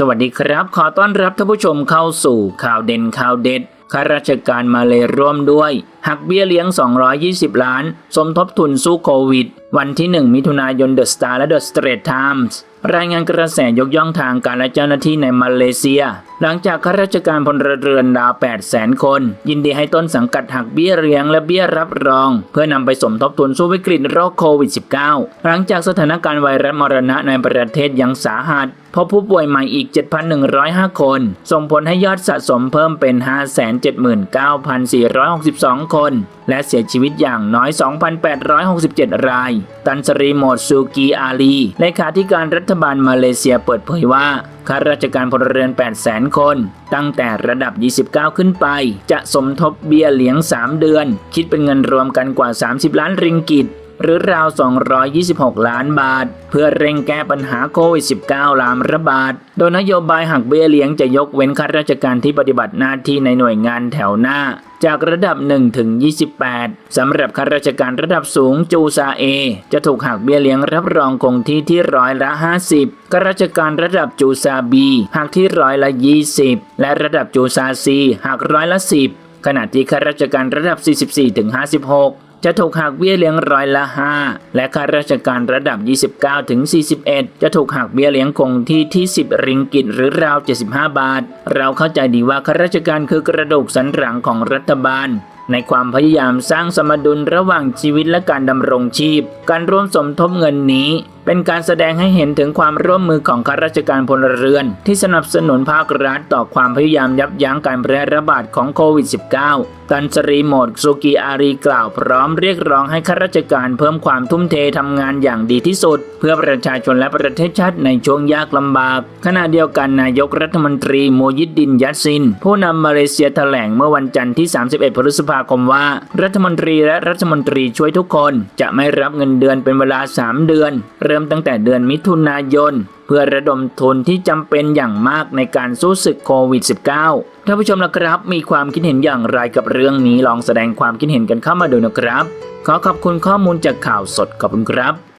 สวัสดีครับ ขอต้อนรับท่านผู้ชมเข้าสู่ข่าวเด่นข่าวเด็ดข้าราชการมาเลยร่วมด้วย หักเบี้ยเลี้ยง 220 ล้าน สมทบทุนสู้โควิด วันที่ 1 มิถุนายนเดอะสตาร์และเดอะสเตรทไทมส์รายงานกระแสยกย่องทางการและเจ้าหน้าที่ในมาเลเซีย หลังจากข้าราชการพลเรือนดาว8แสนคน ยินดีให้ต้นสังกัดหักเบี้ยเลี้ยงและเบี้ยรับรอง เพื่อนำไปสมทบทุนสู้วิกฤตโรคโควิด -19 หลังจากสถานการณ์ไวรัสมรณะในประเทศยังสาหัสพบผู้ป่วยใหม่อีก 7,105 คน ส่งผลให้ยอดสะสมเพิ่มเป็น 579,462 คนและเสียชีวิตอย่างน้อย 2,867 ราย ตันสรีโมดซูกีอาลีเลขาธิการรัฐบาลมาเลเซียเปิดเผยว่าข้าราชการพลเรือน 800,000 คน ตั้งแต่ระดับ 29 ขึ้นไป จะสมทบเบี้ยเลี้ยง 3 เดือน คิดเป็นเงินรวมกันกว่า 30 ล้านริงกิต หรือราว 226 ล้านบาท เพื่อเร่งแก้ปัญหาโควิด -19 ลามระบาด โดยนโยบายหักเบี้ยเลี้ยงจะยกเว้นข้าราชการที่ปฏิบัติหน้าที่ในหน่วยงานแถวหน้า จากระดับ 1 ถึง 28 สำหรับข้าราชการระดับสูงจูซาเอ จะถูกหักเบี้ยเลี้ยงรับรองคงที่ที่ร้อยละ 50ข้าราชการระดับจูซาบีหักที่ร้อยละ 20 และระดับจูซาซีหักร้อยละ 10 ขณะที่ข้าราชการระดับ 44ถึง56 จะถูกหักเบี้ยเลี้ยงร้อยละ 5 และข้าราชการระดับ 29 ถึง 41 จะถูกหักเบี้ยเลี้ยงคงที่ที่ 10 ริงกิตหรือราว 75 บาท เราเข้าใจดีว่าข้าราชการคือกระดูกสันหลังของรัฐบาลในความพยายามสร้างสมดุลระหว่างชีวิตและการดำรงชีพ การร่วมสมทบเงินนี้ เป็นการแสดงให้เห็นถึงความร่วมมือของข้าราชการพลเรือน ที่สนับสนุนภาครัฐต่อความพยายามยับยั้งการแพร่ระบาดของโควิด -19 ตันสรีโมดซูกิอารีกล่าวพร้อมเรียกร้องให้ข้าราชการเพิ่มความทุ่มเททำงานอย่างดีที่สุด เพื่อประชาชนและประเทศชาติในช่วงยากลำบาก ขณะเดียวกันนายกรัฐมนตรีโมยิดดินยัตซิน ผู้นำมาเลเซียแถลงเมื่อวันจันทร์ที่ 31 พฤษภาคมว่า รัฐมนตรีและรัฐมนตรีช่วยทุกคน จะไม่รับเงินเดือนเป็นเวลา 3 เดือนเริ่มตั้งแต่เดือนมิถุนายน เพื่อระดมทุนที่จำเป็นอย่างมากในการสู้ศึกโควิด -19 ท่านผู้ชมละครับมีความคิดเห็นอย่างไรกับเรื่องนี้ลองแสดงความคิดเห็นกันเข้ามาดูนะครับ ขอขอบคุณข้อมูลจากข่าวสดขอบคุณครับ